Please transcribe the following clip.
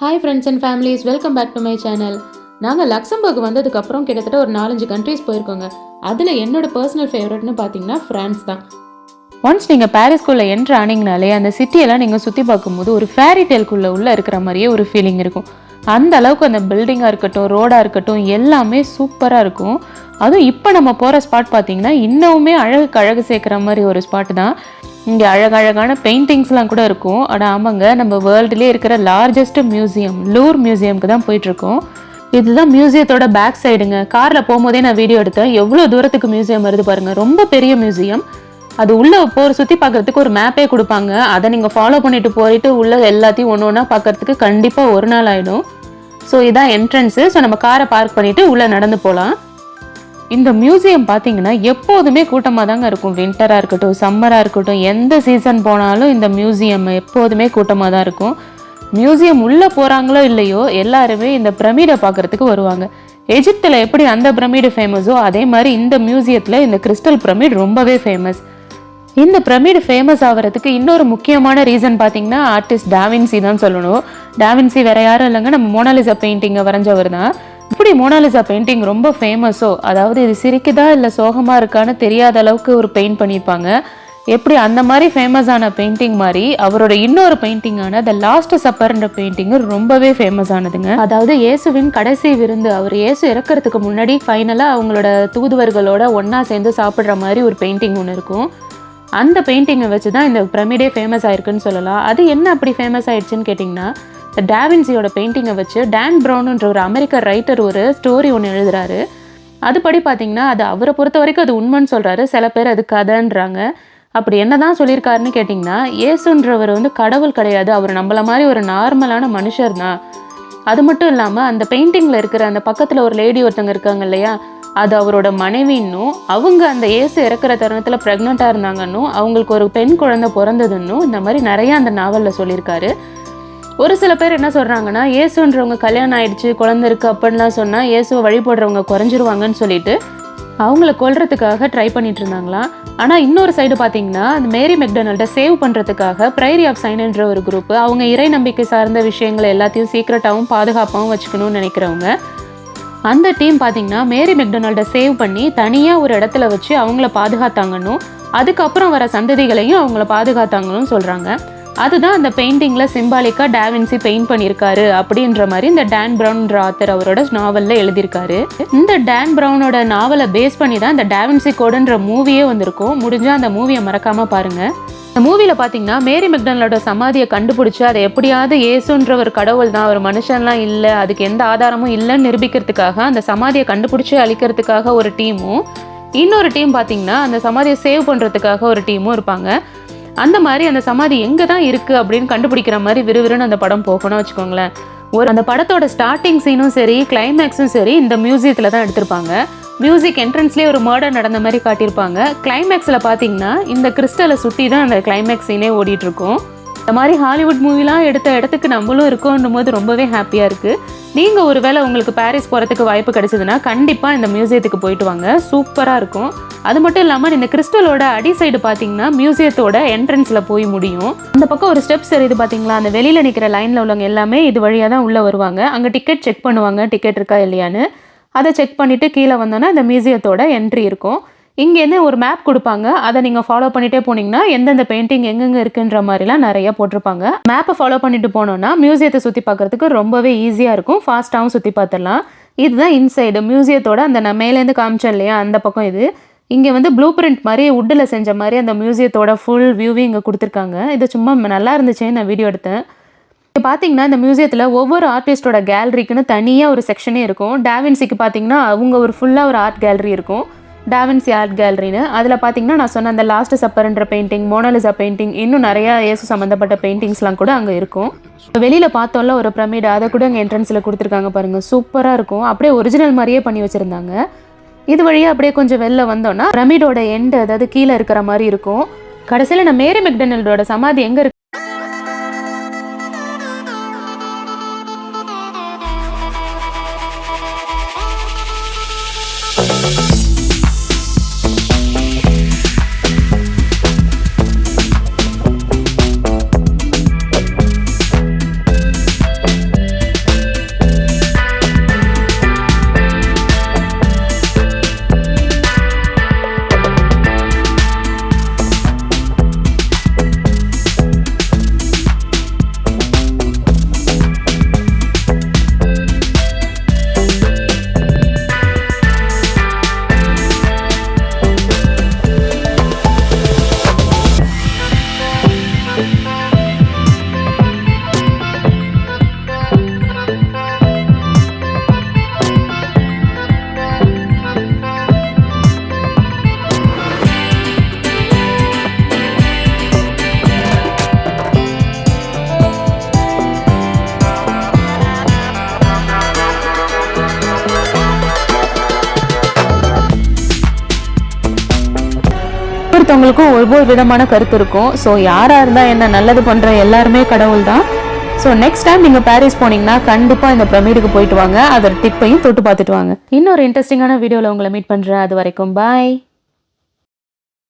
Hi friends and families welcome back to my channel நாங்கள் Luxembourg வந்ததுக்கப்புறம் கிட்டத்தட்ட ஒரு நாலஞ்சு கண்ட்ரீஸ் போயிருக்கோங்க. அதில் என்னோட பர்சனல் ஃபேவரட்னு பார்த்தீங்கன்னா ஃப்ரான்ஸ் தான். ஒன்ஸ் நீங்கள் பாரிஸ்குள்ளே என்ட்ரு ஆனீங்கனாலே அந்த சிட்டியெல்லாம் நீங்கள் சுற்றி பார்க்கும்போது ஒரு ஃபேரி டேல்குள்ளே உள்ளே இருக்கிற மாதிரியே ஒரு ஃபீலிங் இருக்கும். அந்த அளவுக்கு அந்த பில்டிங்காக இருக்கட்டும் ரோடாக இருக்கட்டும் எல்லாமே சூப்பராக இருக்கும். அதுவும் இப்போ நம்ம போகிற ஸ்பாட் பார்த்தீங்கன்னா இன்னமுமே அழகுக்கு அழகு சேர்க்குற மாதிரி ஒரு ஸ்பாட் தான். இங்கே அழகழகான பெயிண்டிங்ஸ்லாம் கூட இருக்கும். ஆனால் ஆமாங்க நம்ம வேர்ல்டுலேயே இருக்கிற லார்ஜஸ்ட் மியூசியம் லூர் மியூசியம்க்கு தான் போயிட்டுருக்கோம். இதுதான் மியூசியத்தோட பேக் சைடுங்க காரில் போகும்போதே நான் வீடியோ எடுத்தேன். எவ்வளோ தூரத்துக்கு மியூசியம் வருது பாருங்கள் ரொம்ப பெரிய மியூசியம் அது உள்ளே போகிற சுற்றி பார்க்கறதுக்கு ஒரு மேப்பே கொடுப்பாங்க. அதை நீங்கள் ஃபாலோ பண்ணிட்டு போயிட்டு உள்ள எல்லாத்தையும் ஒன்று ஒன்றா பார்க்கறதுக்கு கண்டிப்பாக ஒரு நாள் ஆகிடும் ஸோ இதான் என்ட்ரன்ஸு ஸோ நம்ம காரை பார்க் பண்ணிவிட்டு உள்ளே நடந்து போகலாம் இந்த மியூசியம் பார்த்தீங்கன்னா எப்போதுமே கூட்டமாக தாங்க இருக்கும். வின்டராக இருக்கட்டும் சம்மராக இருக்கட்டும் எந்த சீசன் போனாலும் இந்த மியூசியம் எப்போதுமே கூட்டமாக தான் இருக்கும். மியூசியம் உள்ளே போகிறாங்களோ இல்லையோ எல்லாருமே இந்த பிரமிடை பார்க்கறதுக்கு வருவாங்க. எஜிப்தில் எப்படி அந்த பிரமிடு ஃபேமஸோ அதே மாதிரி இந்த மியூசியத்தில் இந்த கிறிஸ்டல் பிரமிட் ரொம்பவே ஃபேமஸ் இந்த பிரமிடு ஃபேமஸ் ஆகிறதுக்கு இன்னொரு முக்கியமான ரீசன் பார்த்தீங்கன்னா ஆர்டிஸ்ட் டாவின்சி தான் சொல்லணும். டாவின்சி வேற யாரும் இல்லைங்க நம்ம மோனாலிசா பெயிண்டிங்கை வரைஞ்சவர் தான் இப்படி மோனாலிசா பெயிண்டிங் ரொம்ப ஃபேமஸோ அதாவது இது சிரிக்குதா இல்லை சோகமாக இருக்கான்னு தெரியாத அளவுக்கு ஒரு பெயிண்ட் பண்ணியிருப்பாங்க. எப்படி அந்த மாதிரி ஃபேமஸான பெயிண்டிங் மாதிரி அவரோட இன்னொரு பெயிண்டிங்கான த லாஸ்ட் சப்பர்ன்ற பெயிண்டிங் ரொம்பவே ஃபேமஸ் ஆனதுங்க. அதாவது இயேசுவின் கடைசி விருந்து அவர் இயேசு இறக்கறதுக்கு முன்னாடி ஃபைனலாக அவங்களோட தூதுவர்களோட ஒன்றா சேர்ந்து சாப்பிட்ற மாதிரி ஒரு பெயிண்டிங் ஒன்று இருக்கும். அந்த பெயிண்டிங்கை வச்சு தான் இந்த பிரமிடே ஃபேமஸ் ஆயிருக்குன்னு சொல்லலாம். அது என்ன அப்படி ஃபேமஸ் ஆயிடுச்சுன்னு கேட்டிங்கன்னா டேவின்சியோட பெயிண்டிங்கை வச்சு டேன் ப்ரௌனுன்ற ஒரு அமெரிக்க ரைட்டர் ஒரு ஸ்டோரி ஒன்று எழுதுறாரு. அதுபடி பார்த்தீங்கன்னா அது அவரை பொறுத்த வரைக்கும் அது உண்மைன்னு சொல்கிறாரு சில பேர் அது கதைன்றாங்க. அப்படி என்னதான் சொல்லியிருக்காருன்னு கேட்டிங்கன்னா ஏசுன்றவர் வந்து கடவுள் கிடையாது. அவர் நம்மள மாதிரி ஒரு நார்மலான மனுஷர் தான் அது மட்டும் இல்லாமல் அந்த பெயிண்டிங்கில் இருக்கிற அந்த பக்கத்தில் ஒரு லேடி ஒருத்தங்க இருக்காங்க இல்லையா? அது அவரோட மனைவின்னும் அவங்க அந்த ஏசு இறக்குற தருணத்தில் ப்ரெக்னெண்ட்டாக இருந்தாங்கன்னும் அவங்களுக்கு ஒரு பெண் குழந்தை பிறந்ததுன்னும் இந்த மாதிரி நிறையா அந்த நாவலில் சொல்லியிருக்காரு. ஒரு சில பேர் என்ன சொல்கிறாங்கன்னா இயேசுன்றவங்க கல்யாணம் ஆயிடுச்சு குழந்தை இருக்கு அப்படின்லாம் சொன்னால் இயேசுவை வழிபடுறவங்க குறைஞ்சிருவாங்கன்னு சொல்லிட்டு அவங்கள கொல்றதுக்காக ட்ரை பண்ணிட்டு இருந்தாங்களாம் ஆனால் இன்னொரு சைடு பார்த்தீங்கன்னா அந்த மேரி மெக்டொனால்டை சேவ் பண்ணுறதுக்காக ப்ரைரி ஆஃப் சைன்ன்ற ஒரு குரூப் அவங்க இறை நம்பிக்கை சார்ந்த விஷயங்களை எல்லாத்தையும் சீக்ரெட்டாகவும் பாதுகாப்பாகவும் வச்சுக்கணும்னு நினைக்கிறவங்க அந்த டீம் பார்த்தீங்கன்னா மேரி மெக்டொனால்டை சேவ் பண்ணி தனியாக ஒரு இடத்துல வச்சு அவங்கள பாதுகாத்தாங்கன்னும் அதுக்கப்புறம் வர சந்ததிகளையும் அவங்கள பாதுகாத்தாங்கன்னு சொல்கிறாங்க அதுதான் அந்த பெயிண்டிங்கில் சிம்பாலிக்காக டேவின்சி பெயிண்ட் பண்ணியிருக்காரு அப்படின்ற மாதிரி இந்த டேன் ப்ரௌன்ற ஆத்தர் அவரோட நாவலில் எழுதியிருக்காரு. இந்த டேன் ப்ரௌனோட நாவலை பேஸ் பண்ணி தான் இந்த டேவின்சி கோடுன்ற மூவியே வந்திருக்கும். முடிஞ்சால் அந்த மூவியை மறக்காமல் பாருங்கள் இந்த மூவியில் பார்த்தீங்கன்னா மேரி மெக்டனலோட சமாதியை கண்டுபிடிச்சி அதை எப்படியாவது இயேசுன்ற ஒரு கடவுள் தான் ஒரு மனுஷன்லாம் இல்லை அதுக்கு எந்த ஆதாரமும் இல்லைன்னு நிரூபிக்கிறதுக்காக அந்த சமாதியை கண்டுபிடிச்சி அழிக்கிறதுக்காக ஒரு டீமும் இன்னொரு டீம் பார்த்தீங்கன்னா அந்த சமாதியை சேவ் பண்ணுறதுக்காக ஒரு டீமும் இருப்பாங்க. அந்த மாதிரி அந்த சமாதி எங்கே தான் இருக்குது அப்படின்னு கண்டுபிடிக்கிற மாதிரி விறுவிறுன்னு அந்த படம் போகணும்னு வச்சுக்கோங்களேன். ஒரு அந்த படத்தோட ஸ்டார்டிங் சீனும் சரி கிளைமேக்ஸும் சரி இந்த மியூசியத்தில் தான் எடுத்திருப்பாங்க. மியூசிக் என்ட்ரன்ஸ்லேயே ஒரு மர்டர் நடந்த மாதிரி காட்டியிருப்பாங்க. கிளைமேக்ஸில் பார்த்தீங்கன்னா இந்த கிறிஸ்டலை சுற்றி தான் அந்த கிளைமேக்ஸ் சீனே ஓடிட்டுருக்கும் இருக்கும். இந்த மாதிரி ஹாலிவுட் மூவிலாம் எடுத்த இடத்துக்கு நம்மளும் இருக்கோன்னும் போது ரொம்பவே ஹாப்பியாக இருக்குது நீங்கள் ஒரு வேளை உங்களுக்கு பாரிஸ் போகிறதுக்கு வாய்ப்பு கிடைச்சதுன்னா கண்டிப்பாக இந்த மியூசியத்துக்கு போயிட்டு வாங்க. சூப்பராக இருக்கும். அது மட்டும் இல்லாமல் இந்த கிறிஸ்டலோட அடி சைடு பார்த்தீங்கன்னா மியூசியத்தோட என்ட்ரன்ஸில் போய் முடியும். அந்த பக்கம் ஒரு ஸ்டெப்ஸ் தெரியுது பார்த்தீங்களா அந்த வெளியில் நிற்கிற லைனில் உள்ளவங்க எல்லாமே இது வழியாக தான் உள்ளே வருவாங்க. அங்கே டிக்கெட் செக் பண்ணுவாங்க டிக்கெட் இருக்கா இல்லையான்னு. அதை செக் பண்ணிவிட்டு கீழே வந்தோன்னா இந்த மியூசியத்தோட என்ட்ரி இருக்கும். இங்கேருந்து ஒரு மேப் கொடுப்பாங்க. அதை நீங்கள் ஃபாலோ பண்ணிகிட்டே போனீங்கன்னா எந்தெந்த பெயிண்டிங் எங்கெங்கே இருக்குன்ற மாதிரிலாம் நிறைய போட்டிருப்பாங்க. மேப்பை ஃபாலோ பண்ணிட்டு போனோம்னா மியூசியத்தை சுற்றி பார்க்குறதுக்கு ரொம்பவே ஈஸியாக இருக்கும். ஃபாஸ்ட்டாகவும் சுற்றி பார்த்துடலாம். இதுதான் இன்சைடு மியூசியத்தோட அந்த நான் மேலேருந்து காமிச்சேன் இல்லையா அந்த பக்கம் இது. இங்கே வந்து ப்ளூ பிரிண்ட் மாதிரி உட்டில் செஞ்ச மாதிரி அந்த மியூசியத்தோட ஃபுல் வியூவே இங்கே கொடுத்துருக்காங்க. இது சும்மா நல்லா இருந்துச்சுன்னு நான் வீடியோ எடுத்தேன். இப்போ பார்த்தீங்கன்னா இந்த மியூசியத்தில் ஒவ்வொரு ஆர்டிஸ்டோட கேலரிக்குன்னு தனியாக ஒரு செக்ஷனே இருக்கும். டாவின்சிக்கு பார்த்தீங்கன்னா அவங்க ஒரு ஃபுல்லாக ஒரு ஆர்ட் கேலரி இருக்கும். டாவின்சி ஆர்ட் கேலரின்னு அதில் பார்த்தீங்கன்னா நான் சொன்ன அந்த லாஸ்ட் சப்பர்ன்ற பெயிண்டிங் மோனாலிசா பெயிண்டிங் இன்னும் நிறையா இயேசு சம்மந்தப்பட்ட பெயிண்டிங்ஸ்லாம் கூட அங்கே இருக்கும். வெளியில் பார்த்தோம்ல ஒரு பிரமிடு அதை கூட அங்கே என்ட்ரன்ஸில் கொடுத்துருக்காங்க பாருங்கள் சூப்பராக இருக்கும். அப்படியே ஒரிஜினல் மாதிரியே பண்ணி வச்சுருந்தாங்க. இது வழியாக அப்படியே கொஞ்சம் வெளில வந்தோன்னா பிரமிடோட எண்டு அதாவது கீழே இருக்கிற மாதிரி இருக்கும். கடைசியில் நான் மேரி மெக்டனல்டோட சமாதி எங்கே இருக்கு? ஒவ்வொருத்தவங்களுக்கும் ஒவ்வொரு விதமான கருத்து இருக்கும். ஸோ யாராக இருந்தால் என்ன நல்லது பண்ணுற எல்லாருமே கடவுள் தான் ஸோ நெக்ஸ்ட் டைம் நீங்கள் பாரிஸ் போனீங்கன்னா கண்டிப்பாக இந்த பிரமிடுக்கு போயிட்டு வாங்க. அதோட டிப்பையும் தொட்டு பார்த்துட்டு வாங்க. இன்னொரு இன்ட்ரெஸ்டிங்கான வீடியோவில் உங்களை மீட் பண்ணுறேன் அது வரைக்கும் பாய்